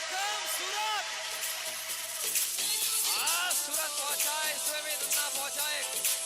here comes सूरत हाँ सूरत पहुँचा है इसमें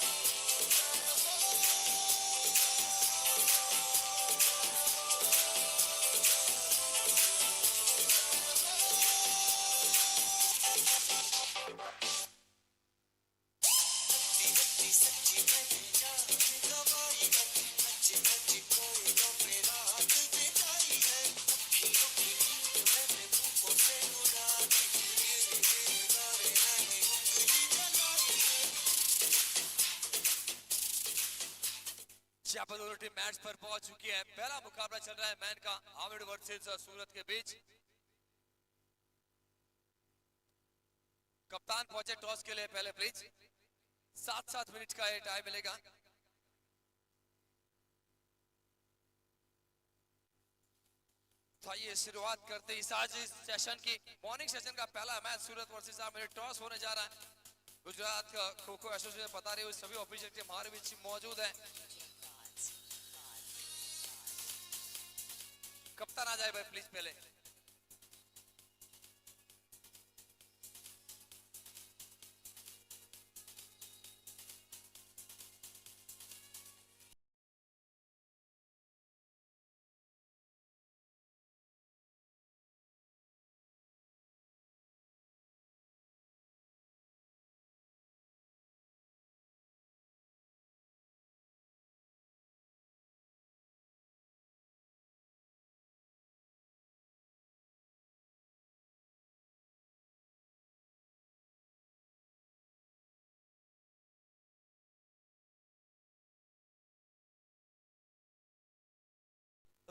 यहाँ दोनों टीम मैच पर पहुँच चुकी है। पहला मुकाबला चल रहा है मैन का आमिर वर्सेस सूरत के बीच। कप्तान पहुँचे टॉस के लिए पहले प्लीज़ सात सात मिनट का ये टाइम मिलेगा। तो आइए शुरुआत करते हैं आज इस सेशन की। मॉर्निंग सेशन का पहला match Surat versus Aamir toss होने जा रहा है। गुजरात का खो खो एसोसिएशन बता रही है सभी ऑफिशियल टीम हमारे बीच मौजूद है। कप्तान आ जाए भाई प्लीज़ पहले।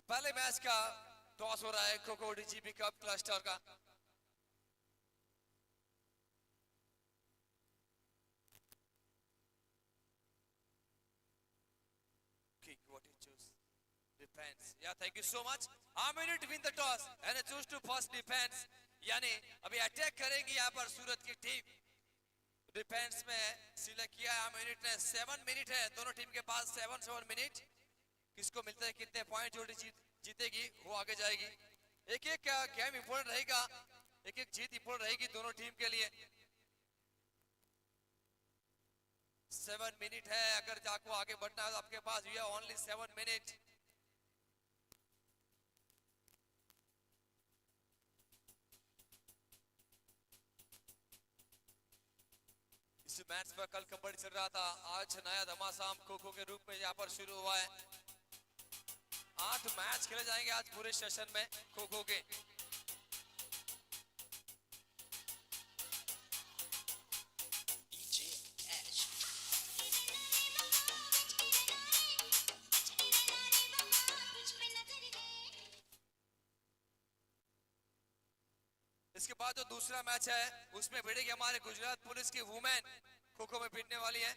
पहले मैच का टॉस हो रहा है kho kho DGP cup cluster का Okay, what you choose depends. Yeah, thank you so much. I'm in to win the toss defense. यानी अभी अटैक करेगी यहाँ पर सूरत की टीम डिफेंस में सिलेक्ट किया है मिनट ने सेवन मिनट है दोनों टीम के पास सेवन सेवन मिनट किसको मिलते हैं, कितने पॉइंट जोड़ी जीत, जीतेगी, वो आगे जाएगी। एक एक गेम इंपॉर्टेंट रहेगा। एक एक जीत इंपॉर्टेंट रहेगी दोनों टीम के लिए। सेवन मिनट है, अगर जाको आगे बढ़ना है तो आपके पास ये ओनली सेवन मिनट इस मैच पर कल कबड्डी चल रहा था। आज नया धमासाम खो खो के रूप में यहाँ पर शुरू हुआ है। आठ मैच खेले जाएँगे आज पूरे सेशन में खो खो के। इसके बाद जो दूसरा मैच है, उसमें भिड़ेगी हमारे गुजरात पुलिस की वुमेन खो खो में भिड़ने वाली है।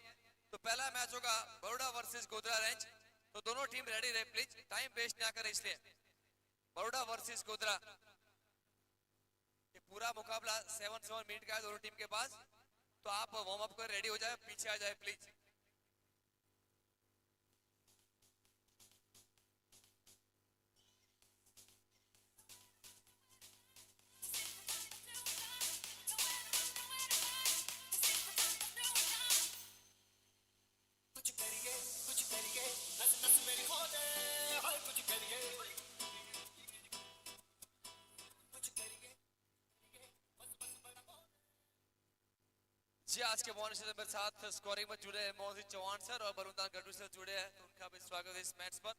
तो पहला मैच होगा बड़ोड़ा वर्सेस गोधरा रेंज। तो दोनों टीम रेडी रहे प्लीज़ टाइम वेस्ट ना करें इसलिए. बड़ोड़ा वर्सेस गोधरा. पूरा मुकाबला सेवन सेवन मिनट का है दोनों टीम के पास. तो आप वार्म अप कर रेडी हो जाए, पीछे आ जाए प्लीज़ जी, आज के मॉर्निंग सेशन में साथ स्कोरिंग में जुड़े हैं मोहित चौहान सर और वरुण दान गढ़वी सर जुड़े हैं तो उनका भी स्वागत है इस मैच पर।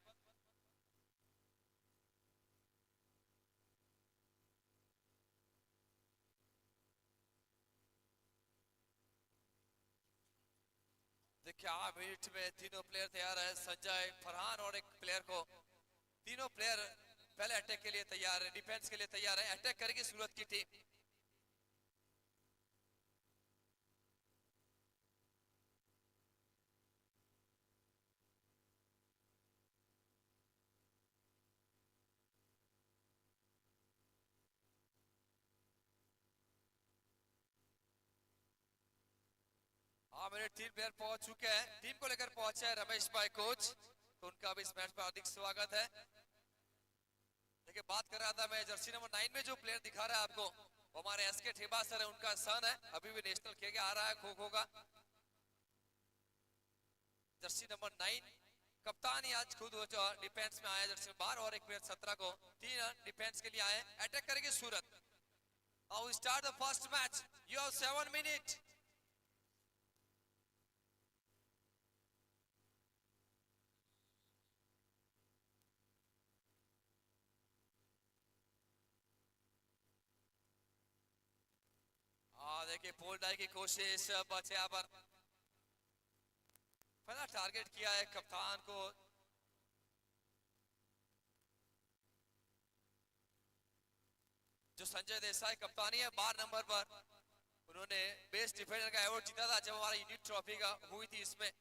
देखिए आठ मिनट में तीनों प्लेयर तैयार है, संजय, फरहान और एक प्लेयर को तीनों प्लेयर पहले अटैक के लिए तैयार है डिफेंस के लिए तैयार है अटैक करेगी सूरत की टीम हाँ मेरे तीन प्लेयर पहुँच चुके हैं। टीम को लेकर पहुँचे हैं रमेश भाई कोच उनका भी इस मैच पर अधिक स्वागत है। देखिए, बात कर रहा था मैं जर्सी नंबर नाइन में जो प्लेयर दिखा रहा है आपको, वो हमारे एस के ठेबा सर है, उनका सन है। अभी भी नेशनल खेल के आ रहा है खो खो का। जर्सी नंबर नाइन, कप्तान ही आज खुद डिफेंस में आया जर्सी बार और एक प्लेयर सत्रह को तीन डिफेंस के लिए आए अटैक करेंगे सूरत। Now we start the first match. You have seven देखिए पोल डाई की कोशिश बचे पर। पहला टारगेट किया है कप्तान को। जो संजय देसाई कप्तानी है, बार नंबर पर। उन्होंने बेस्ट डिफेंडर का अवॉर्ड जीता था जब हमारा यूनिट ट्रॉफी का हुई थी इसमें।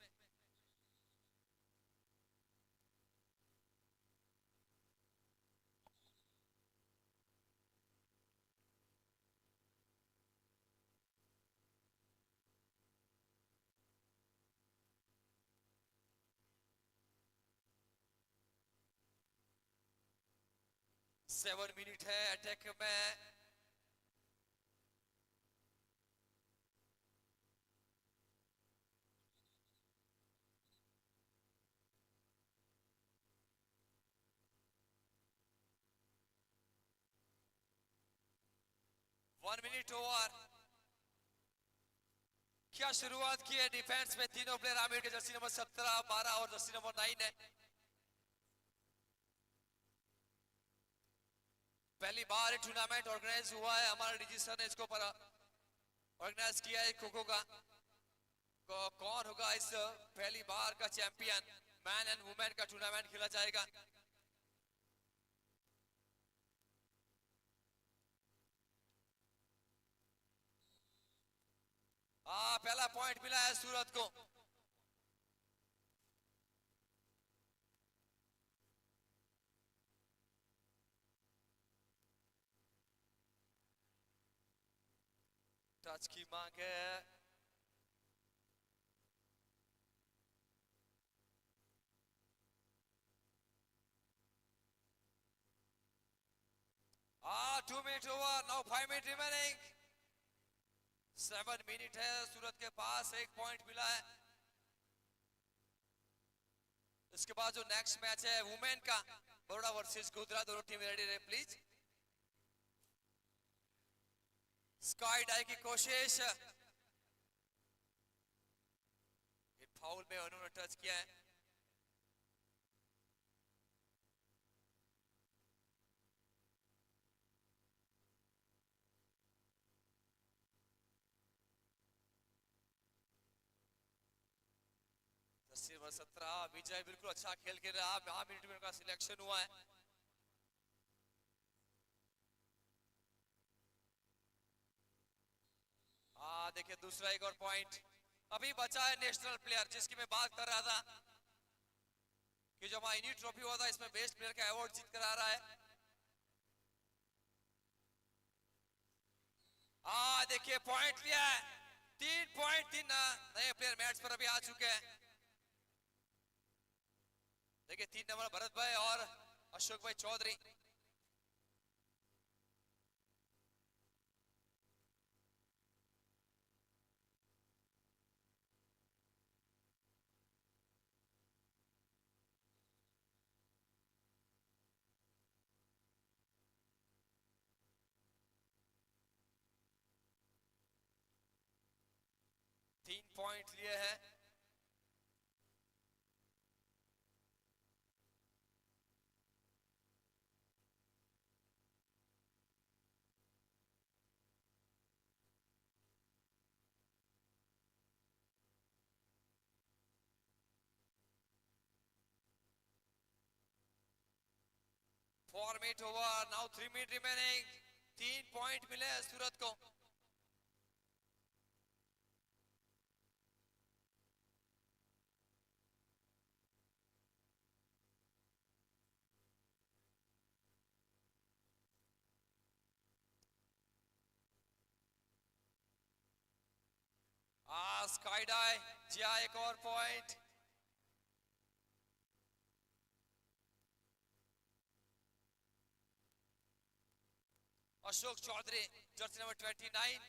सेवन मिनट है अटैक में। वन मिनट ओवर क्या शुरुआत की है? डिफेंस में तीनों प्लेयर आमिर के जर्सी नंबर सत्रह, बारह और जर्सी नंबर नाइन है। पहली बार टूर्नामेंट ऑर्गेनाइज हुआ है। हमारे डीजी सर ने इसको ऑर्गेनाइज किया है खो खो का कौन होगा इस पहली बार का चैंपियन मैन एंड वुमेन का टूर्नामेंट खेला जाएगा। हाँ पहला पॉइंट मिला है सूरत को। टच की मांग है Ah, two minutes over. Now five minutes. Seven minute है सूरत के पास एक पॉइंट मिला है इसके बाद जो नेक्स्ट मैच है वुमेन का बड़ोड़ा वर्सेस गुजरात दोनों टीम रेडी रहे प्लीज़ स्काई डाई की कोशिश। ये फाउल में उन्होंने टच किया है। सत्रह, विजय बिल्कुल अच्छा खेल खेल रहा है। उनका सिलेक्शन हुआ है। हाँ देखिए दूसरा एक और पॉइंट अभी बचा है नेशनल प्लेयर जिसकी मैं बात कर रहा था कि जो हमारा यूनिट ट्रॉफी हुआ था, इसमें बेस्ट प्लेयर का अवार्ड जीत कर आ रहा है। हाँ देखिए पॉइंट लिया है। तीन पॉइंट तीन नए प्लेयर मैच पर अभी आ चुके हैं। देखिए तीन नंबर भरत भाई और अशोक भाई चौधरी। तीन पॉइंट लिए हैं। Four minute over now three minute remaining तीन पॉइंट मिले सूरत को। स्काई जिया एक और point Ashok Chaudhary, jersey number 29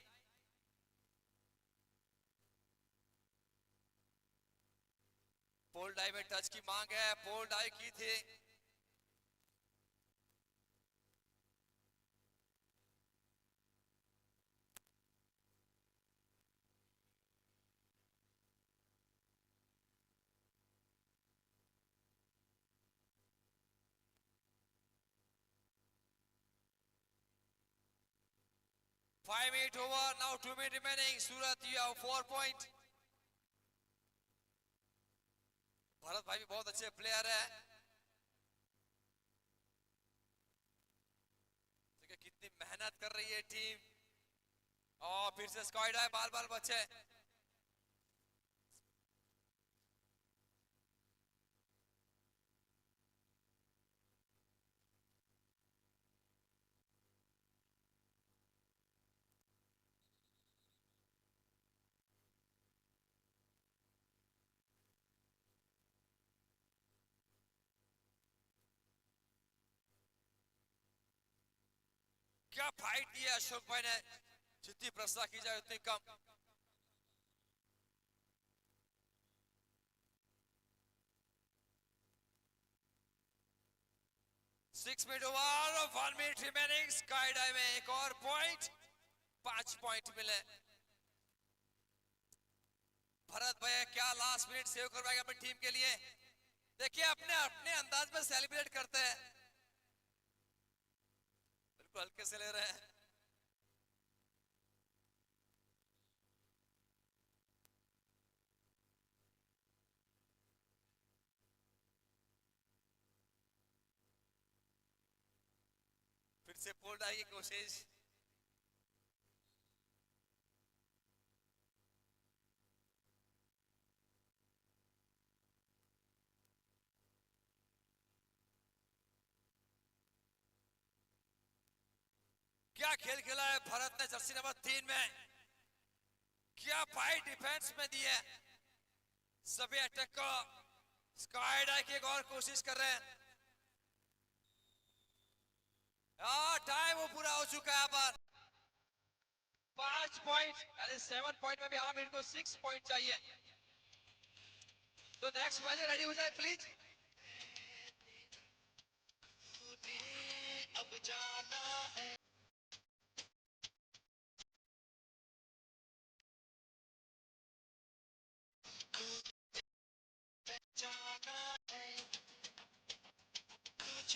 pole dive में टच की मांग है। पोल डाई की थी। Five minutes over, now two minute remaining. Surat, you have four point. Bharat भाई भी बहुत अच्छे प्लेयर है देखिए कितनी मेहनत कर रही है टीम और फिर से स्क्वाड है बाल बाल बच्चे क्या फाइट दिया अशोक भाई ने? जितनी प्रशंसा की जाए, उतनी कम। Six minute over one minute remaining sky dive में एक और पॉइंट पाँच पॉइंट मिले। भरत भैया, क्या लास्ट मिनट सेव करवाएगा अपनी टीम के लिए? देखिए, अपने अपने अंदाज में सेलिब्रेट करते हैं। बिल्कुल हल्के से ले रहे हैं। फिर से पोल डाई की कोशिश। क्या खेल खेला है? भारत ने जर्सी नंबर तीन में। क्या फाइट डिफेंस में दी है? सभी अटैक को स्काई की एक और कोशिश कर रहे हैं। टाइम वो पूरा हो चुका है पर। पाँच पॉइंट यानी सेवन पॉइंट में भी हम इनको सिक्स पॉइंट चाहिए। तो नेक्स्ट मैच रेडी हो जाए प्लीज़ अब जाना है।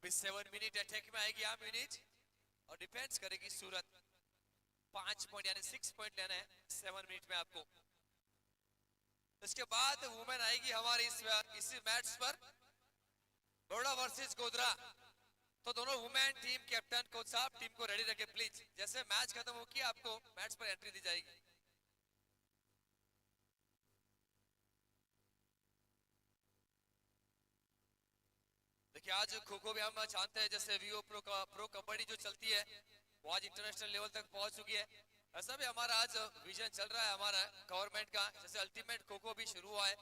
अभी सेवन मिनट अटैक में आएगी आम यूनिट और डिफेंस करेगी सूरत। पाँच पॉइंट यानी सिक्स पॉइंट लेना है सेवन मिनट में आपको। इसके बाद वुमेन आएगी हमारी इस, इसी मैच पर। बड़ोड़ा वर्सेस गोधरा। तो दोनों वुमेन टीम कैप्टन कोच साहब टीम को रेडी रखे प्लीज़ जैसे मैच खत्म होगी, आपको मैच पर एंट्री दी जाएगी। देखिए, आज खो खो भी हम जानते हैं, जैसे वीओ प्रो का प्रो कबड्डी जो चलती है, वो आज इंटरनेशनल लेवल तक पहुँच चुकी है। ऐसा भी हमारा आज विजन चल रहा है हमारा गवर्नमेंट का, जैसे अल्टीमेट खो खो भी शुरू हुआ है।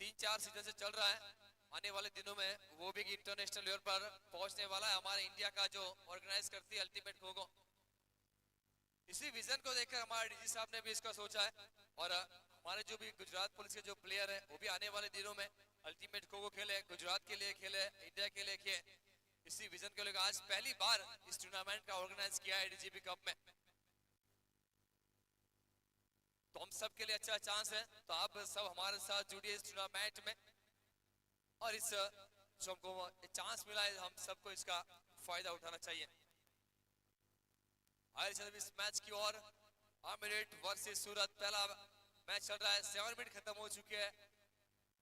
तीन चार सीज़न से चल रहा है। आने वाले दिनों में वो भी इंटरनेशनल लेवल पर पहुँचने वाला है। हमारे इंडिया का जो ऑर्गेनाइज करती है अल्टीमेट खो खो इसी विजन को देखकर हमारे डीजी साहब ने भी इसका सोचा है। और हमारे जो भी गुजरात पुलिस के जो प्लेयर है, वो भी आने वाले दिनों में अल्टीमेट खो खो खेले, गुजरात के लिए खेले, इंडिया के लिए खेले। इसी विजन के लिए आज पहली बार इस टूर्नामेंट का ऑर्गेनाइज किया है कप में। तो हम सब के लिए अच्छा चांस है तो आप सब हमारे साथ जुड़िए इस टूर्नामेंट में। और इस, जो हमको चांस मिला है, हम सबको इसका फ़ायदा उठाना चाहिए। आगे चल इस मैच की ओर अमिरेट वर्सेस सूरत, पहला मैच चल रहा है सेवन मिनट खत्म हो चुके हैं।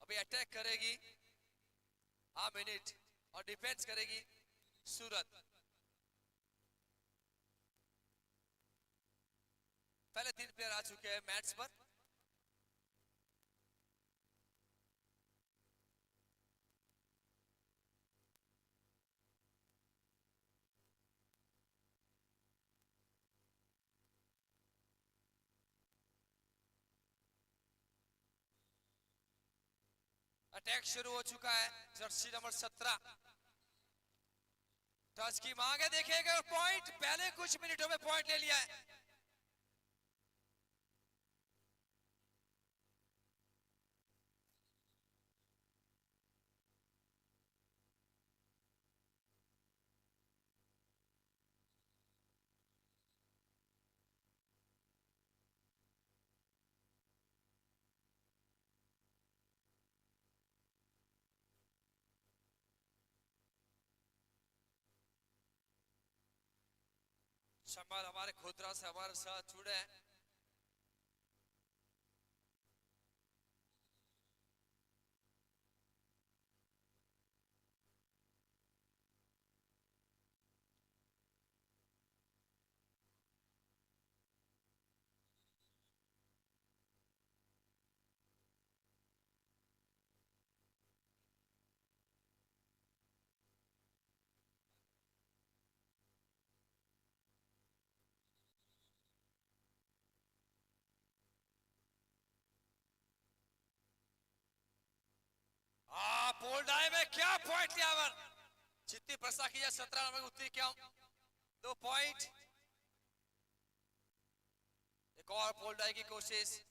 अभी अटैक करेगी। आ मिनट और डिफेंस करेगी सूरत। पहले तीन प्लेयर आ चुके हैं मैच पर। अटैक शुरू हो चुका है, जर्सी नंबर सत्रह। टच की मांग है देखिएगा पॉइंट पहले कुछ मिनटों में पॉइंट ले लिया है। शमाल हमारे खुदरा से हमारे साथ जुड़े आए में क्या पॉइंट लिया वर? जितनी प्रसा की जाए, सत्रह नंबर उतनी क्या दो पॉइंट एक और आए की कोशिश।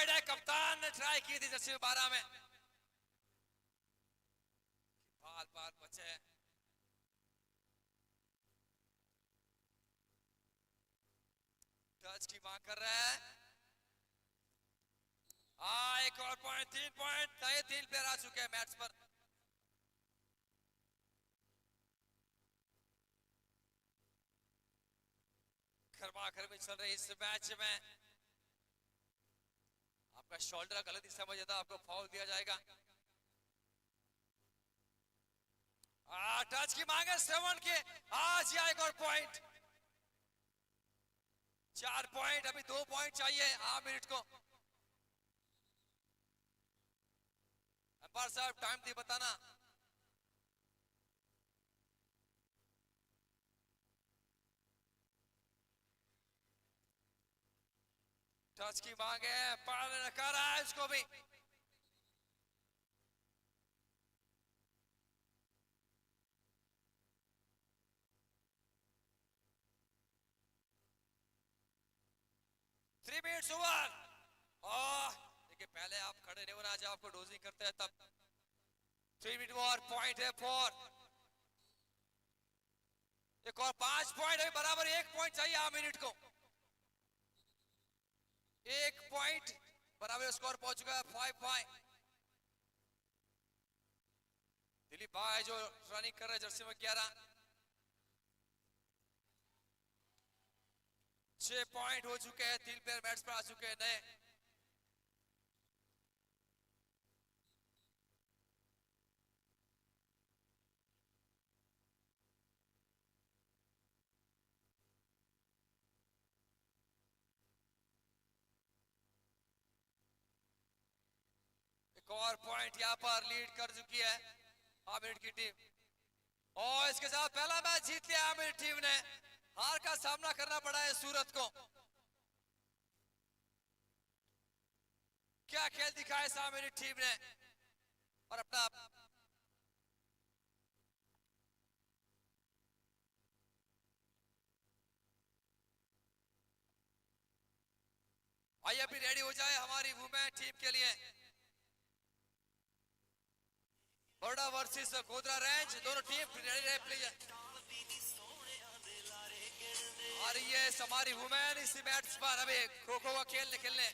स्काइड है कप्तान ने ट्राई की थी जर्सी बारह में। बाल बाल बचे टच की मांग कर रहा है। आ एक और पॉइंट तीन पॉइंट ये तीन प्लेयर आ चुके हैं मैच पर। खरमाखर में चल रही इस मैच में। आपका शोल्डर गलत ही समझ जाता आपको फाउल दिया जाएगा। आ, टच की है सेवन के। आज या एक और पॉइंट चार पॉइंट अभी दो पॉइंट चाहिए। आठ मिनट को। अंपायर साहब टाइम दी बताना। टच की मांग है पालन कर रहा है इसको भी। थ्री मिनट्स ओवर देखिए, पहले आप खड़े नहीं होना आपको डोजिंग करते हैं तब। थ्री मिनट और पॉइंट है फोर एक और पाँच पॉइंट है, बराबर एक पॉइंट चाहिए आ मिनट को। एक पॉइंट बराबर स्कोर पहुँच चुका है फाइव फाइव दिलीप भाई जो रनिंग कर रहे हैं जर्सी में ग्यारह। छह पॉइंट हो चुके हैं, तीन प्लेयर बैट्स पर आ चुके हैं नए। एक और पॉइंट यहाँ पर लीड कर चुकी है आमिर की टीम और इसके साथ पहला मैच जीत लिया आमिर टीम ने। हार का सामना करना पड़ा है सूरत को। क्या खेल दिखाया आमिर टीम ने? और अपना आइए अभी रेडी हो जाए हमारी वुमेन टीम के लिए। बड़ा वर्सेस गोदरा रेंज, दोनों टीम रेडी रहे ये हमारी वुमेन इसी मैच पर अभी खो खो का खेल खेलने।